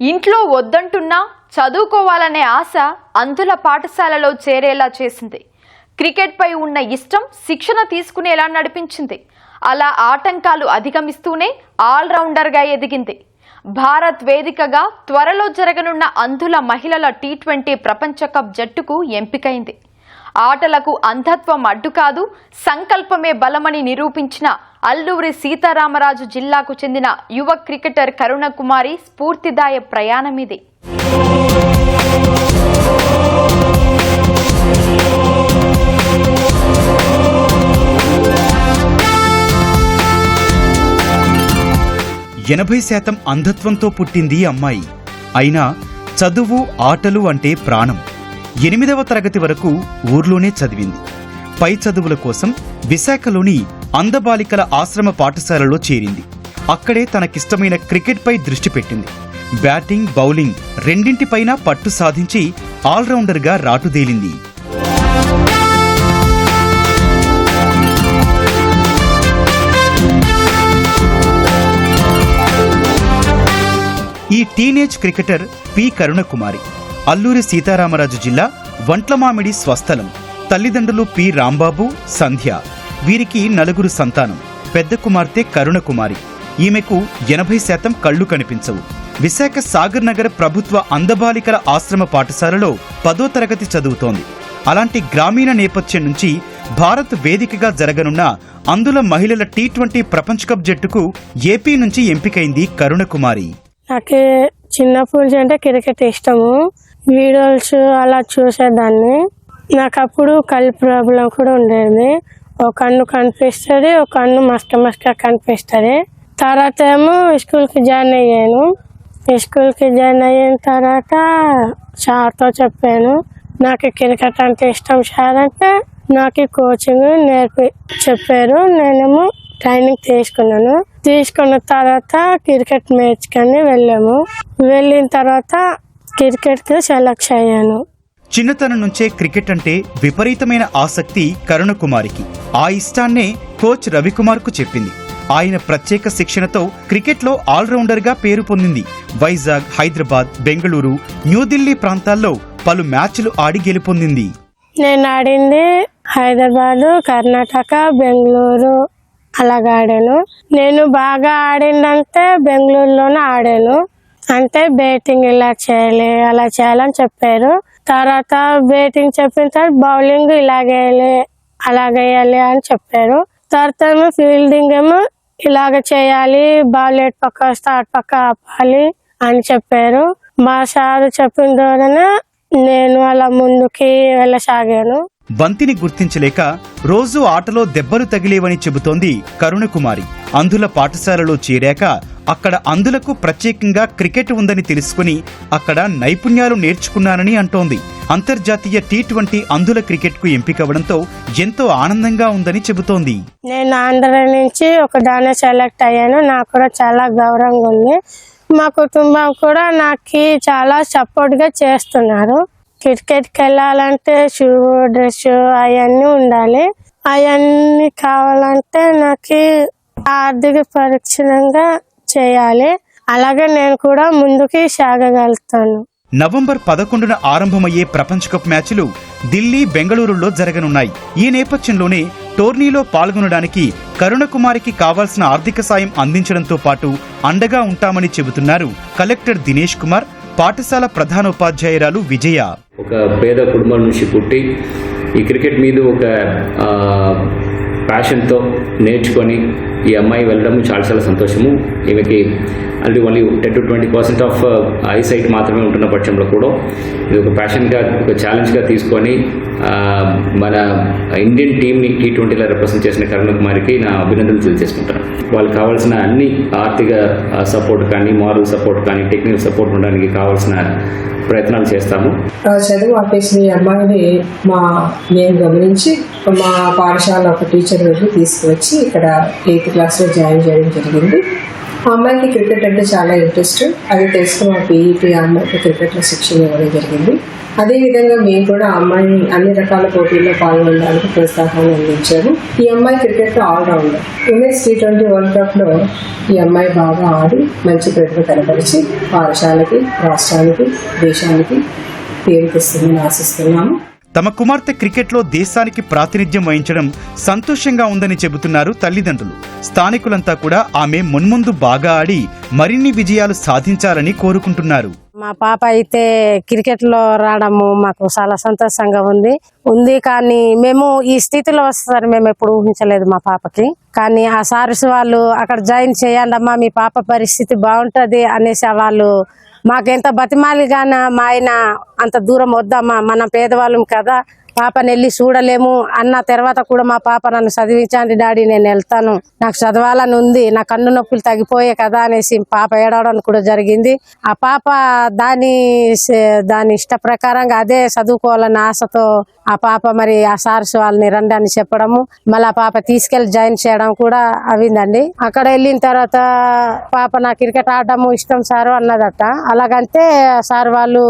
ఇంట్లో వద్దంటున్నా చదువుకోవాలనే ఆశ అంధుల పాఠశాలలో చేరేలా చేసింది. క్రికెట్పై ఉన్న ఇష్టం శిక్షణ తీసుకునేలా నడిపించింది. అలా ఆటంకాలు అధిగమిస్తూనే ఆల్రౌండర్గా ఎదిగింది. భారత్ వేదికగా త్వరలో జరగనున్న అంధుల మహిళల టీ ట్వంటీ ప్రపంచ కప్ జట్టుకు ఎంపికైంది. ఆటలకు అంధత్వం అడ్డు కాదు సంకల్పమే బలమని నిరూపించిన అల్లూరి సీతారామరాజు జిల్లాకు చెందిన యువ క్రికెటర్ కరుణకుమారి స్ఫూర్తిదాయ ప్రయాణమిది ఎనభై శాతం అంధత్వంతో పుట్టింది ఈ అమ్మాయి. అయినా చదువు ఆటలు అంటే ప్రాణం. ఎనిమిదవ తరగతి వరకు ఊర్లోనే చదివింది. పై చదువుల కోసం విశాఖలోని అందబాలికల ఆశ్రమ పాఠశాలలో చేరింది. అక్కడే తనకిష్టమైన క్రికెట్పై దృష్టి పెట్టింది. బ్యాటింగ్ బౌలింగ్ రెండింటిపైన పట్టు సాధించి ఆల్రౌండర్గా రాటుదేలింది ఈ teenage cricketer P. Karunakumari Alluri Sitaramaraju జిల్లా వంట్లమామిడి స్వస్థలం. తల్లిదండ్రులు పి. రాంబాబు సంధ్య. వీరికి నలుగురు సంతానం. పెద్ద కుమార్తె కరుణకుమారి. ఈమెకు ఎనభై శాతం కళ్ళు కనిపించవు. విశాఖ సాగర్ నగర్ ప్రభుత్వ అందబాలికల ఆశ్రమ పాఠశాలలో పదో తరగతి చదువుతోంది. అలాంటి గ్రామీణ నేపథ్యం నుంచి భారత్ వేదికగా జరగనున్న అందుల మహిళల టీ ట్వంటీ ప్రపంచ కప్ జట్టుకు ఏపీ నుంచి ఎంపికైంది కరుణకుమారి. నాకు చిన్నప్పటి నుంచి అంటే క్రికెట్ ఇష్టము. వీడియోస్ అలా చూసేదాన్ని. నాకు అప్పుడు కళ్ళు ప్రాబ్లం కూడా ఉండేది. ఒక కన్ను కనిపిస్తుంది ఒక కన్ను మస్క మస్క కనిపిస్తుంది. తర్వాత ఏమో స్కూల్కి జాయిన్ అయ్యాను. స్కూల్కి జాయిన్ అయిన తర్వాత సార్తో చెప్పాను నాకు క్రికెట్ అంటే ఇష్టం సార్ అంటే నాకు కోచింగ్ నేర్పి చెప్పారు. నేనేమో ట్రైనింగ్ తీసుకున్నాను. తీసుకున్న తర్వాత క్రికెట్ మ్యాచ్కని వెళ్ళాము. వెళ్ళిన తర్వాత క్రికెట్కి సెలెక్ట్ అయ్యాను చిన్నతనం నుంచే క్రికెట్ అంటే విపరీతమైన ఆసక్తి కరుణకుమారికి ఆ ఇష్టాన్నే కోచ్ రవికుమార్కు చెప్పింది. ఆయన ప్రత్యేక శిక్షణతో క్రికెట్లో ఆల్రౌండర్గా పేరు పొందింది. వైజాగ్ హైదరాబాద్ బెంగళూరు న్యూఢిల్లీ ప్రాంతాల్లో పలు మ్యాచ్లు ఆడి గెలుపొందింది. నేను ఆడింది హైదరాబాదు కర్ణాటక బెంగళూరు. అలాగ ఆడాను. నేను బాగా ఆడిందంటే బెంగళూరులోనే ఆడాను. అంటే బ్యాటింగ్ ఇలా చేయాలి అలా చేయాలని చెప్పారు. తర్వాత బ్యాటింగ్ చెప్పిన తర్వాత బౌలింగ్ ఇలాగేయాలి అలాగేయాలి అని చెప్పారు. తర్వాత ఏమో ఫీల్డింగ్ ఏమో ఇలాగ చేయాలి బాల్ ఎటు పక్క స్టార్ట్ పక్క ఆపాలి అని చెప్పారు. మా సార్ చెప్పిన ద్వారా నేను అలా ముందుకి వెళ్ళసాగాను. బంతిని గుర్తించలేక రోజు ఆటలో దెబ్బలు తగిలేవని చెబుతోంది కరుణకుమారి. అంధుల పాఠశాలలో చేరాక అక్కడ అందులకు ప్రత్యేకంగా క్రికెట్ ఉందని తెలుసుకుని అక్కడ నైపుణ్యాలు నేర్చుకున్నానని అంటోంది. అంతర్జాతీయ టీ ట్వంటీ అంధుల క్రికెట్కు ఎంపికవడంతో ఎంతో ఆనందంగా ఉందని చెబుతోంది. నేను ఆంధ్ర నుంచి ఒక దాని సెలెక్ట్ అయ్యాను. నాకు కూడా చాలా గౌరవంగా ఉంది. మా కుటుంబం కూడా నాకు చాలా సపోర్ట్గా చేస్తున్నారు. క్రికెట్కి వెళ్ళాలంటే షూ డ్రెస్ అవన్నీ ఉండాలి. అవన్నీ కావాలంటే నాకు ఆర్థిక పరిక్షణంగా చేయాలి. అలాగే నేను కూడా ముందుకి సాగగలుగుతాను. నవంబర్ పదకొండున ఆరంభమయ్యే ప్రపంచ కప్ మ్యాచ్లు ఢిల్లీ బెంగళూరులో జరగనున్నాయి. ఈ నేపథ్యంలోనే టోర్నీలో పాల్గొనడానికి కరుణకుమారికి కావాల్సిన ఆర్థిక సాయం అందించడంతో పాటు అండగా ఉంటామని చెబుతున్నారు కలెక్టర్ దినేష్ కుమార్ పాఠశాల ప్రధానోపాధ్యాయురాలు విజయ. ఒక పేద కుటుంబం నుంచి పుట్టి ఈ క్రికెట్ మీద ఒక ప్యాషన్తో నేర్చుకొని ఈ అమ్మాయి వెళ్ళడం చాలా చాలా సంతోషము. ఈమెకి అంటే only ten to twenty percent of eyesight మాత్రమే ఉంటున్న పక్షంలో కూడా ఇది ఒక ప్యాషన్గా ఒక ఛాలెంజ్గా తీసుకొని మన ఇండియన్ టీంని టీ ట్వంటీలో రిప్రజెంట్ చేసిన కరుణ కుమారికి నా అభినందనలు తెలియజేసుకుంటాను వాళ్ళకి కావాల్సిన అన్ని ఆర్థిక సపోర్ట్ కానీ మారల్ సపోర్ట్ కానీ టెక్నికల్ సపోర్ట్ ఉండడానికి కావాల్సిన ప్రయత్నాలు చేస్తాము. చదువు ఆపేసిన ఈ అమ్మాయిని మా నేను గమనించి మా పాఠశాల ఒక టీచర్ వెళ్ళి తీసుకువచ్చి ఇక్కడ ఎయిత్ క్లాస్లో జాయిన్ చేయడం జరిగింది. ఆ అమ్మాయికి క్రికెట్ అంటే చాలా ఇంట్రెస్ట్. అది తెలుసుకుని మా పీఈటీ ఆ అమ్మాయికి క్రికెట్లో శిక్షణ ఇవ్వడం జరిగింది. అదేవిధంగా మేము కూడా అమ్మాయిని అన్ని రకాల పోటీల్లో పాల్గొనడానికి ప్రోత్సాహాన్ని అందించాము. ఈ అమ్మాయి cricket allrounder. Women's T twenty world కప్లో ఈ అమ్మాయి బాగా ఆడి మంచి ప్రతిభ కనపరిచి పాఠశాలకి రాష్ట్రానికి దేశానికి పేరు తెస్తుందని ఆశిస్తున్నాము. తమ కుమార్తె క్రికెట్లో దేశానికి ప్రాతినిధ్యం వహించడం సంతోషంగా ఉందని చెబుతున్నారు తల్లిదండ్రులు. స్థానికులంతా కూడా ఆమె మున్ముందు బాగా ఆడి మరిన్ని విజయాలు సాధించాలని కోరుకుంటున్నారు. మా పాప అయితే క్రికెట్లో రావడము మాకు చాలా సంతోషంగా ఉంది. ఉంది కానీ మేము ఈ స్థితిలో వస్తారని మేము ఎప్పుడు ఊహించలేదు మా పాపకి. కానీ ఆ సార్స్ వాళ్ళు అక్కడ జాయిన్ చేయండి అమ్మా మీ పాప పరిస్థితి బాగుంటుంది అనేసి వాళ్ళు మాకెంత బతిమాలిగాన మా ఆయన అంత దూరం వద్దమ్మా మనం పేదవాళ్ళం కదా పాపని వెళ్ళి చూడలేము. అన్న తర్వాత కూడా మా పాప నన్ను చదివించండి డాడీ నేను వెళ్తాను. నాకు చదవాలని ఉంది నా కన్ను నొప్పులు తగ్గిపోయే కదా అనేసి పాప ఏడవడం కూడా జరిగింది. ఆ పాప దాని దాని ఇష్ట ప్రకారంగా అదే చదువుకోవాలన్న ఆశతో ఆ పాప మరి ఆ సార్స్ వాళ్ళని రండి అని చెప్పడము. మళ్ళీ ఆ పాప తీసుకెళ్ళి జాయిన్ చేయడం కూడా అవిందండి అక్కడ వెళ్ళిన తర్వాత పాప నా క్రికెట్ ఆడటము ఇష్టం సారు అన్నదట. అలాగంటే సార్ వాళ్ళు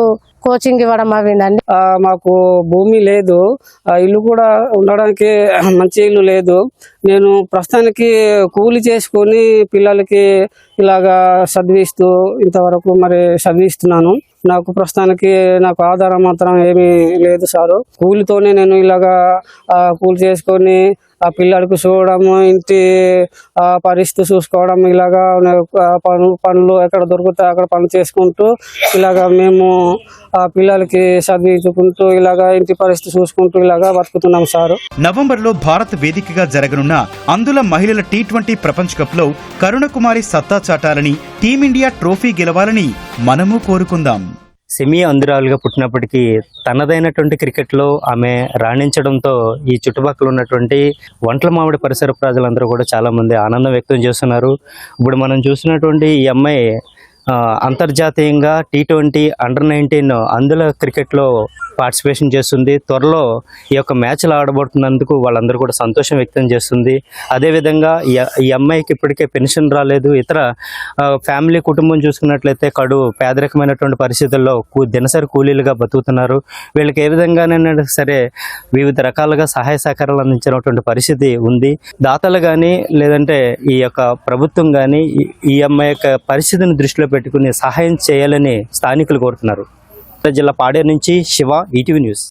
కోచింగ్ ఇవ్వడం అవిందండి మాకు భూమి లేదు. ఆ, ఇల్లు కూడా ఉండడానికి మంచి ఇల్లు లేదు. నేను ప్రస్తుతానికి కూలి చేసుకొని పిల్లలకి ఇలాగా చదివిస్తూ ఇంతవరకు మరి చదివిస్తున్నాను. నాకు ప్రస్తుతానికి నాకు ఆధారం మాత్రం ఏమీ లేదు సారు. కూలితోనే నేను ఇలాగా కూలి చేసుకొని ఆ పిల్లడికి చూడడం ఇంటి ఆ పరిస్థితి చూసుకోవడం ఇలాగా పనులు పను పనులు ఎక్కడ దొరుకుతాయి అక్కడ పనులు చేసుకుంటూ ఇలాగా మేము ఆ పిల్లలకి చదివించుకుంటూ ఇలాగా ఇంటి పరిస్థితి చూసుకుంటూ ఇలాగా బతుకుతున్నాం సారు. నవంబర్లో భారత్ వేదికగా జరగనున్న అందుల మహిళల టీ ట్వంటీ ప్రపంచ కప్లో కరుణకుమారి సత్తా చాటాలని టీమిండియా ట్రోఫీ గెలవాలని మనము కోరుకుందాం. సెమీ అంధురాలుగా పుట్టినప్పటికీ తనదైనటువంటి క్రికెట్లో ఆమె రాణించడంతో ఈ చుట్టుపక్కల ఉన్నటువంటి వంటల మామిడి పరిసర ప్రజలందరూ కూడా చాలా మంది ఆనందం వ్యక్తం చేస్తున్నారు. ఇప్పుడు మనం చూసినటువంటి ఈ అమ్మాయి అంతర్జాతీయంగా టీ ట్వంటీ అండర్ నైన్టీన్ అందుల క్రికెట్లో పార్టిసిపేషన్ చేస్తుంది. త్వరలో ఈ యొక్క మ్యాచ్లు ఆడబడుతున్నందుకు వాళ్ళందరూ కూడా సంతోషం వ్యక్తం చేస్తుంది. అదేవిధంగా ఈ అమ్మాయికి ఇప్పటికే పెన్షన్ రాలేదు. ఇతర ఫ్యామిలీ కుటుంబం చూసుకున్నట్లయితే కడు పేదరికమైనటువంటి పరిస్థితుల్లో కూ- దినసరి కూలీలుగా బతుకుతున్నారు. వీళ్ళకి ఏ విధంగానైనా సరే వివిధ రకాలుగా సహాయ సహకారాలు అందించినటువంటి పరిస్థితి ఉంది. దాతలు కానీ లేదంటే ఈ యొక్క ప్రభుత్వం కానీ ఈ అమ్మాయి యొక్క పరిస్థితిని దృష్టిలో పెట్టుకుని సహాయం చేయాలని స్థానికులు కోరుతున్నారు. జిల్లా పాడేరు నుంచి శివ ఈటీవీ న్యూస్.